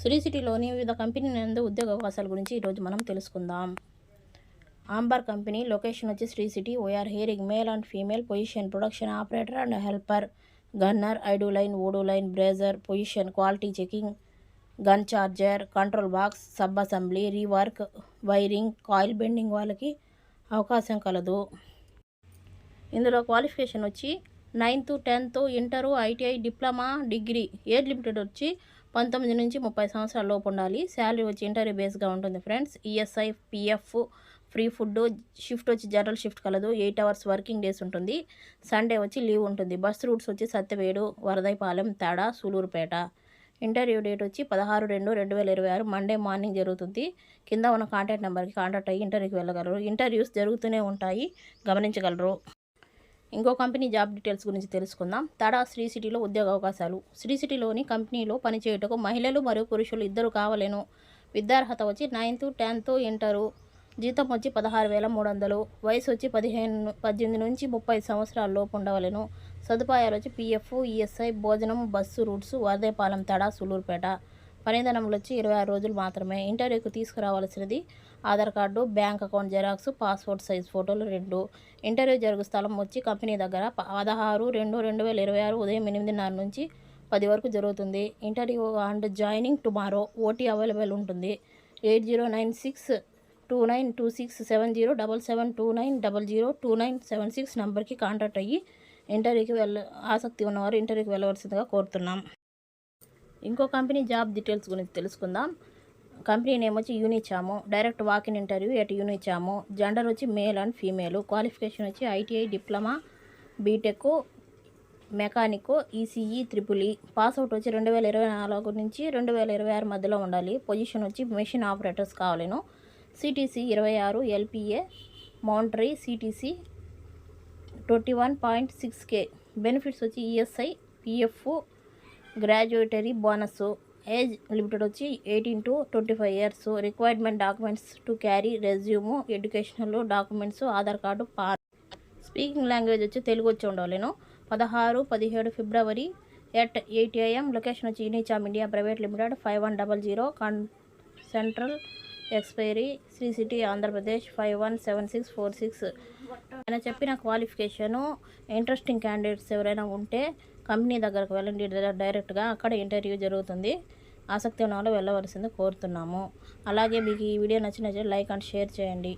శ్రీ సిటీలోని వివిధ కంపెనీ నందు ఉద్యోగ అవకాశాల గురించి ఈరోజు మనం తెలుసుకుందాం. ఆంబర్ కంపెనీ లొకేషన్ వచ్చి Sri City we are hiring male and female position production operator and helper gunner ID line OD line brazer position quality checking gun charger control box sub assembly rework wiring coil bending వాళ్ళకి అవకాశం కలదు. ఇందులో qualification వచ్చి ninth tenth inter ITI diploma degree age limited వచ్చి పంతొమ్మిది నుంచి ముప్పై సంవత్సరాల లోపు ఉండాలి. శాలరీ వచ్చి ఇంటర్వ్యూ బేస్గా ఉంటుంది friends. ESI PF free food shift వచ్చి జనరల్ షిఫ్ట్ కలదు. ఎయిట్ అవర్స్ వర్కింగ్ డేస్ ఉంటుంది. సండే వచ్చి లీవ్ ఉంటుంది. బస్ రూట్స్ వచ్చి సత్యవేడు వరదైపాలెం తేడా సూలూరుపేట. ఇంటర్వ్యూ డేట్ వచ్చి పదహారు రెండు రెండు వేల ఇరవై ఆరు మండే మార్నింగ్ జరుగుతుంది. కింద ఉన్న కాంటాక్ట్ నెంబర్కి కాంటాక్ట్ అయ్యి ఇంటర్వ్యూకి వెళ్ళగలరు. ఇంటర్వ్యూస్ జరుగుతూనే ఉంటాయి. గమనించగలరు. ఇంకో కంపెనీ జాబ్ డీటెయిల్స్ గురించి తెలుసుకుందాం. తడా శ్రీ సిటీలో ఉద్యోగ అవకాశాలు. శ్రీ సిటీలోని కంపెనీలో పనిచేయుటకు మహిళలు మరియు పురుషులు ఇద్దరు కావలేను. విద్యార్హత వచ్చి నైన్త్ టెన్త్ ఇంటరు. జీతం వచ్చి పదహారు వేల మూడు వందలు. వయసు వచ్చి పదిహేను పద్దెనిమిది నుంచి ముప్పై సంవత్సరాల లోపు ఉండవలెను. సదుపాయాలు వచ్చి పిఎఫ్ ఈఎస్ఐ భోజనం బస్సు రూట్స్ వరదేపాలెం తడా సులూరుపేట. పనిదినములు వచ్చి ఇరవై ఆరు రోజులు మాత్రమే ఇంటర్వ్యూకి తీసుకురావాల్సినది Aadhaar card bank account xerox passport size ఫోటోలు రెండు. ఇంటర్వ్యూ జరుగు స్థలం వచ్చి కంపెనీ దగ్గర పదహారు రెండు రెండు వేల ఇరవై ఆరు ఉదయం ఎనిమిదిన్నర నుంచి పది వరకు జరుగుతుంది. Interview and joining tomorrow OT available ఉంటుంది. Eight zero nine six two nine two six seven zero double seven two nine double zero two nine seven six నెంబర్కి కాంటాక్ట్ అయ్యి ఇంటర్వ్యూకి వెళ్ళ ఆసక్తి ఉన్నవారు ఇంటర్వ్యూకి వెళ్ళవలసిందిగా కోరుతున్నాం. ఇంకో కంపెనీ జాబ్ డీటెయిల్స్ గురించి తెలుసుకుందాం. కంపెనీ నేమ్ వచ్చి Unicharm. Direct walk in interview at Unicharm. Gender వచ్చి మేల్ అండ్ ఫీమేల్ క్వాలిఫికేషన్ వచ్చి ITI diploma BTech mechanic ECE triple E pass out వచ్చి రెండు వేల ఇరవై నాలుగు నుంచి రెండు వేల ఇరవై ఆరు మధ్యలో ఉండాలి. పొజిషన్ వచ్చి మెషిన్ ఆపరేటర్స్ కావాలను సిటీసీ ఇరవై ఆరు LPA monetary CTC twenty one point six K benefits వచ్చి ESI PF gratuity bonus. Age limited వచ్చి eighteen to twenty five years. Requirement documents to carry resume educational documents Aadhaar card PAN. Speaking language వచ్చి తెలుగు వచ్చి ఉండవలేను పదహారు పదిహేడు ఫిబ్రవరి at eight AM location వచ్చి Unicharm India private limited five one double zero కన్ central expiry Sri City Andhra Pradesh five one seven six four six. ఆయన చెప్పిన క్వాలిఫికేషను ఇంట్రెస్టింగ్ క్యాండిడేట్స్ ఎవరైనా ఉంటే కంపెనీ దగ్గరకు వెళ్ళండి. డైరెక్ట్గా అక్కడ ఇంటర్వ్యూ జరుగుతుంది. ఆసక్తి ఉన్న వాళ్ళు వెళ్ళవలసింది కోరుతున్నాము. అలాగే మీకు ఈ వీడియో నచ్చినట్లయితే లైక్ అండ్ షేర్ చేయండి.